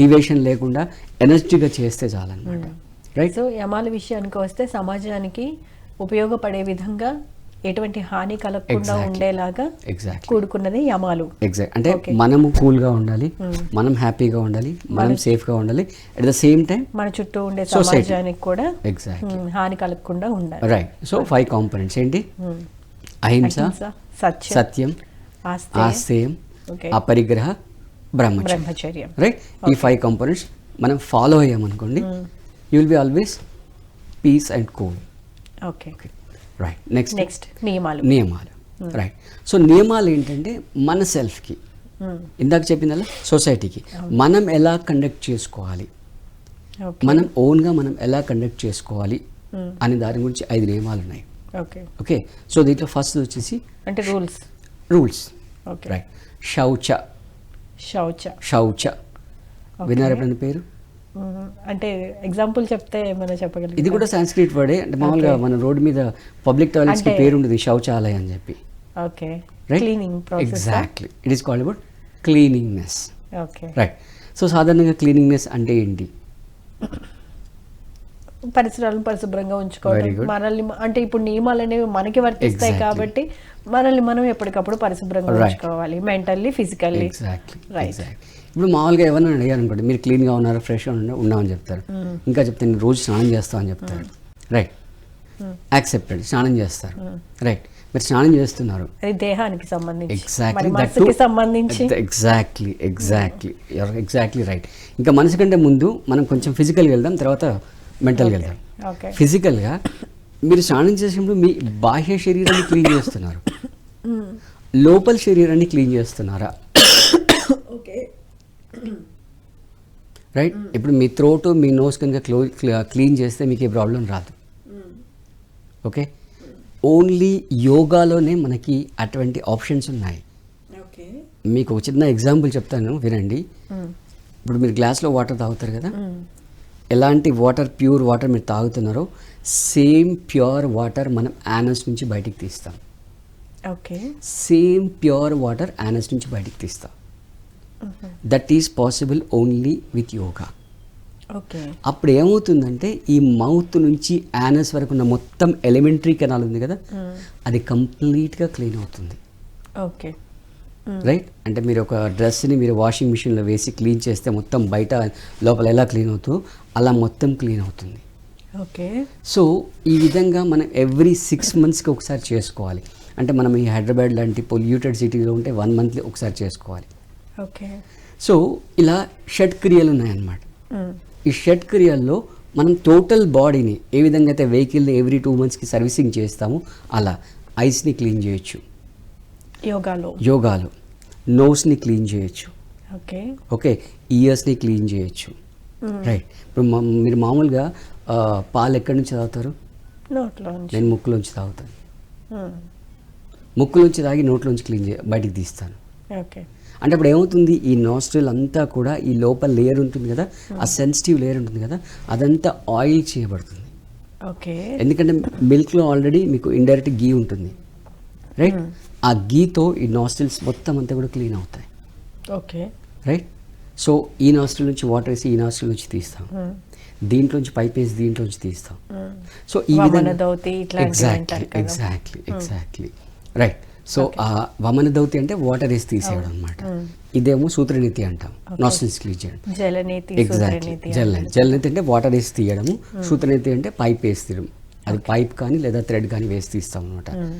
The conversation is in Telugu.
డివేషన్ లేకుండా ఎనర్జీగా చేస్తే చాలన్నమాట. రైట్ సో యమాల విషయానికి వస్తే సమాజానికి ఉపయోగపడే విధంగా ఎటువంటి హాని కలగకుండా. ఉండేలాగా ఎగ్జాక్ట్లీ కూడుకున్నది యమాలు. ఎగ్జాక్ట్ అంటే. మనము కూల్గా ఉండాలి మనం హ్యాపీగా ఉండాలి మనం సేఫ్గా ఉండాలి. అట్ ద సేమ్ టైం మన చుట్టూ ఉండే. సమాజానికి కూడా ఎగ్జాక్ట్లీ ఉమ్, హాని కలగకుండా ఉండాలి. రైట్ సో ఫైవ్ కాంపనెంట్స్ ఏంటి. అహింస సత్యం సత్యం ఆస్తి. ఆస్తేయం అపరిగ్రహ బ్రహ్మచర్యం. రైట్ ఈ ఫైవ్ కాంపోనెంట్స్ మనం follow అయ్యామనుకోండి you will be always peace and cool okay right next next నియమాలు. నియమాలు. రైట్ సో నియమాలు ఏంటంటే మన సెల్ఫ్కి ఉమ్, ఇందాక చెప్పిందల్లా సొసైటీకి మనం ఎలా కండక్ట్ చేసుకోవాలి? మనం ఓన్గా మనం ఎలా కండక్ట్ చేసుకోవాలి? Hmm. అనే దాని గురించి ఐదు నియమాలు ఉన్నాయి. ఓకే ఓకే సో దీంట్లో ఫస్ట్ వచ్చేసి అంటే రూల్స్ రూల్స్ రైట్ శౌచ శౌచ. శౌచ. విన్నారా ఎప్పుడైనా పేరు? అంటే ఎగ్జాంపుల్ చెప్తే ఏమైనా చెప్పగలిగి ఇది కూడా సాంస్క్రిట్ వర్డే. అంటే మామూలుగా మన రోడ్డు మీద పబ్లిక్ టాయిలెట్స్కి అంటే- పేరు ఉంటుంది శౌచాలయం అని చెప్పి. Okay. Cleaning process? Exactly it is called about cleaningness okay. Right so సాధారణంగా క్లీనింగ్నెస్ అంటే ఏంటి? పరిసరాలను పరిశుభ్రంగా ఉంచుకోవడం. మనల్ని అంటే ఇప్పుడు నియమాలు అనేవి మనకి వర్తిస్తాయి. కాబట్టి మనల్ని మనం ఎప్పటికప్పుడు పరిశుభ్రంగా. ఉంచుకోవాలి మెంటల్లీ ఫిజికల్లీ. ఎగ్జాక్ట్లీ ఇప్పుడు మామూలుగా ఎవరైనా అడిగారు అనుకోండి మీరు క్లీన్గా ఉన్నారా ఫ్రెష్గా ఉన్నా ఉన్నామని చెప్తారు. ఇంకా చెప్తే నేను రోజు స్నానం చేస్తామని చెప్తారు. రైట్ యాక్సెప్టెడ్ స్నానం చేస్తారు. రైట్ మీరు స్నానం చేస్తున్నారు. అది దేహానికి సంబంధించి. ఎగ్జాక్ట్లీ సంబంధించి. ఎగ్జాక్ట్లీ ఎగ్జాక్ట్లీ ఎగ్జాక్ట్లీ రైట్ ఇంకా మనసు కంటే ముందు మనం కొంచెం ఫిజికల్గా వెళ్దాం తర్వాత మెంటల్గా ఓకే ఫిజికల్గా మీరు స్నానం చేసినప్పుడు మీ బాహ్య శరీరాన్ని క్లీన్ చేస్తున్నారు. లోపల శరీరాన్ని క్లీన్ చేస్తున్నారా? ఓకే రైట్ ఇప్పుడు మీ థ్రోట్ మీ నోస్ కనుక క్లో క్లీన్ చేస్తే మీకు ఏ ప్రాబ్లం రాదు. ఓకే ఓన్లీ యోగాలోనే మనకి అటువంటి ఆప్షన్స్ ఉన్నాయి. ఓకే మీకు ఒక చిన్న ఎగ్జాంపుల్ చెప్తాను వినండి. ఇప్పుడు మీరు గ్లాస్లో వాటర్ తాగుతారు కదా? ఎలాంటి వాటర్ ప్యూర్ వాటర్ మీరు తాగుతున్నారో సేమ్ ప్యూర్ వాటర్ మనం యానస్ నుంచి బయటికి తీస్తాం. Okay. Same pure water anus నుంచి బయటికి తీస్తాం. That is possible only with yoga okay. అప్పుడు ఏమవుతుందంటే ఈ మౌత్ నుంచి యానస్ వరకు ఉన్న మొత్తం ఎలిమెంటరీ కెనాల్ ఉంది కదా అది కంప్లీట్గా క్లీన్ అవుతుంది. ఓకే. రైట్ అంటే మీరు ఒక డ్రెస్ని మీరు వాషింగ్ మిషన్లో వేసి క్లీన్ చేస్తే మొత్తం బయట లోపల ఎలా క్లీన్ అవుతుందో అలా మొత్తం క్లీన్ అవుతుంది. ఓకే. సో ఈ విధంగా మనం ఎవ్రీ సిక్స్ మంత్స్కి ఒకసారి చేసుకోవాలి. అంటే మనం ఈ హైదరాబాద్ లాంటి పొల్యూటెడ్ సిటీలో ఉంటే వన్ మంత్లీ ఒకసారి చేసుకోవాలి. ఓకే. సో ఇలా షట్ క్రియలు ఉన్నాయన్నమాట. ఈ షట్ క్రియల్లో మనం టోటల్ బాడీని ఏ విధంగా అయితే వెహికల్ని ఎవ్రీ టూ మంత్స్కి సర్వీసింగ్ చేస్తామో అలా ఐస్ని క్లీన్ చేయొచ్చు. యోగాలో. యోగాలో. నోస్ని క్లీన్ చేయొచ్చు. ఓకే. ఓకే ఇయర్స్ని క్లీన్ చేయొచ్చు. రైట్. ఇప్పుడు మీరు మామూలుగా పాలు ఎక్కడి నుంచి తాగుతారు? నేను ముక్కులోంచి తాగుతాను. ముక్కులోంచి తాగి నోట్లోంచి క్లీన్ చే బయటికి తీస్తాను. ఓకే. అంటే అప్పుడు ఏమవుతుంది? ఈ నాస్ట్రిల్ అంతా కూడా ఈ లోపల లేయర్ ఉంటుంది కదా? ఆ సెన్సిటివ్ లేయర్ ఉంటుంది కదా? అదంతా ఆయిల్ చేయబడుతుంది. ఓకే. ఎందుకంటే మిల్క్లో ఆల్రెడీ మీకు ఇండైరెక్ట్ గీ ఉంటుంది. రైట్ ఆ గీతో ఈ నాస్ట్రిల్స్ మొత్తం అంతా కూడా క్లీన్ అవుతాయి. ఓకే. రైట్ సో ఈ నాస్ట్రిల్ నుంచి వాటర్ వేసి ఈ నాస్ట్రిల్ నుంచి తీస్తాం. దీంట్లోంచి పైప్ వేసి దీంట్లోంచి తీస్తాం. సో ఈ వమన విధంగా exactly. Exactly exactly right so ఆ వమన దౌతి అంటే వాటర్ వేసి తీసేయడం అనమాట ఇదేమో సూత్రనీతి అంటాం. నాస్ట్రిల్స్ క్లీన్ చేయడం. జలనీతి ఎగ్జాక్ట్లీ సూత్రనీతి జల్ జల్నీతి. అంటే వాటర్ వేసి తీయడము సూత్రనీతి అంటే పైప్ వేసి తీయడం. అది పైప్ కానీ లేదా థ్రెడ్ కానీ వేసి తీస్తాం అనమాట